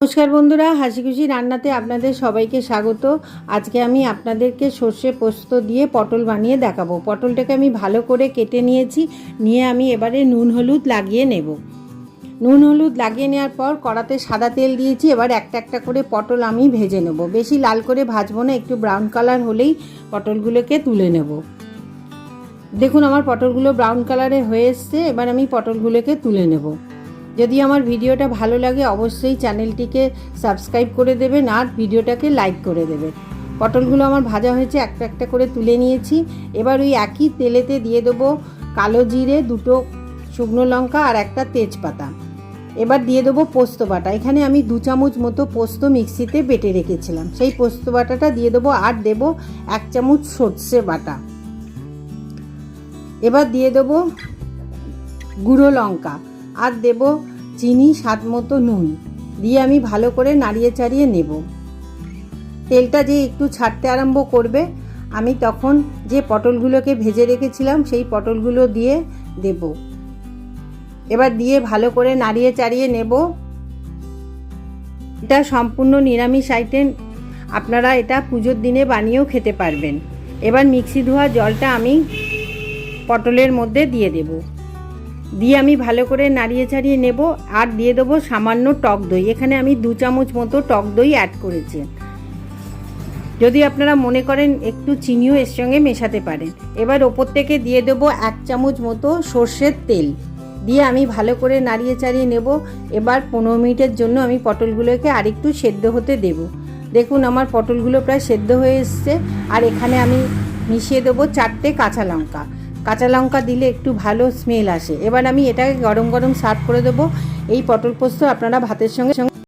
নমস্কার বন্ধুরা, হাসি খুশি রান্নাতে আপনাদের সবাইকে স্বাগত। আজকে আমি আপনাদেরকে সর্ষে পোস্ত দিয়ে পটল বানিয়ে দেখাবো। পটলটাকে আমি ভালো করে কেটে নিয়েছি, নিয়ে আমি এবারে নুন হলুদ লাগিয়ে নেব। নুন হলুদ লাগিয়ে নেওয়ার পর কড়াতে সাদা তেল দিয়েছি, এবার একটা একটা করে পটল আমি ভেজে নেব। বেশি লাল করে ভাজবো না, একটু ব্রাউন কালার হলেই পটলগুলোকে তুলে নেব। দেখুন, আমার পটলগুলো ব্রাউন কালারে হয়ে এসছে, এবার আমি পটলগুলোকে তুলে নেব। যদি আমার ভিডিওটা ভালো লাগে, অবশ্যই চ্যানেলটিকে সাবস্ক্রাইব করে দেবেন আর ভিডিওটাকে লাইক করে দেবেন। পটলগুলো আমার ভাজা হয়েছে, একটা একটা করে তুলে নিয়েছি। এবার ওই একই তেলেতে দিয়ে দেবো কালো জিরে, দুটো শুকনো লঙ্কা আর একটা তেজপাতা। এবার দিয়ে দেবো পোস্ত বাটা। এখানে আমি দু চামচ মতো পোস্ত মিক্সিতে বেটে রেখেছিলাম। সেই পোস্ত বাটাটা দিয়ে দেবো আর দেবো এক চামচ সর্ষে বাটা। এবার দিয়ে দেবো গুঁড়ো লঙ্কা। আর দেব চিনি স্বাদ মতো নুন। দিয়ে আমি ভালো করে নাড়িয়ে চাড়িয়ে নেব। তেলটা যে একটু ছাড়তে আরম্ভ করবে, আমি তখন যে পটলগুলোকে ভেজে রেখেছিলাম, সেই পটলগুলো দিয়ে দেব। এবার দিয়ে ভালো করে নাড়িয়ে চাড়িয়ে নেব। এটা সম্পূর্ণ নিরামিষ আইটেম। আপনারা এটা পুজোর দিনে বানিয়েও খেতে পারবেন। এবার মিক্সি ধোয়া জলটা আমি পটলের মধ্যে দিয়ে দেবো। দিয়ে আমি ভালো করে নাড়িয়ে ছাড়িয়ে নেব আর দিয়ে দেবো সামান্য টক দই। এখানে আমি দু চামচ মতো টক দই অ্যাড করেছি। যদি আপনারা মনে করেন একটু চিনিও এর সঙ্গে মেশাতে পারেন। এবার ওপর থেকে দিয়ে দেবো এক চামচ মতো সর্ষের তেল। দিয়ে আমি ভালো করে নাড়িয়ে চাড়িয়ে নেব। এবার পনেরো মিনিটের জন্য আমি পটলগুলোকে আরেকটু সেদ্ধ হতে দেব। দেখুন আমার পটলগুলো প্রায় সেদ্ধ হয়ে এসছে। আর এখানে আমি মিশিয়ে দেবো চারটে কাঁচা লঙ্কা। কাঁচা লঙ্কা দিলে একটু ভালো স্মেল আসে। এবার আমি এটাকে গরম গরম সার্ভ করে দেবো। এই পটল পোস্ত আপনারা ভাতের সঙ্গে সঙ্গে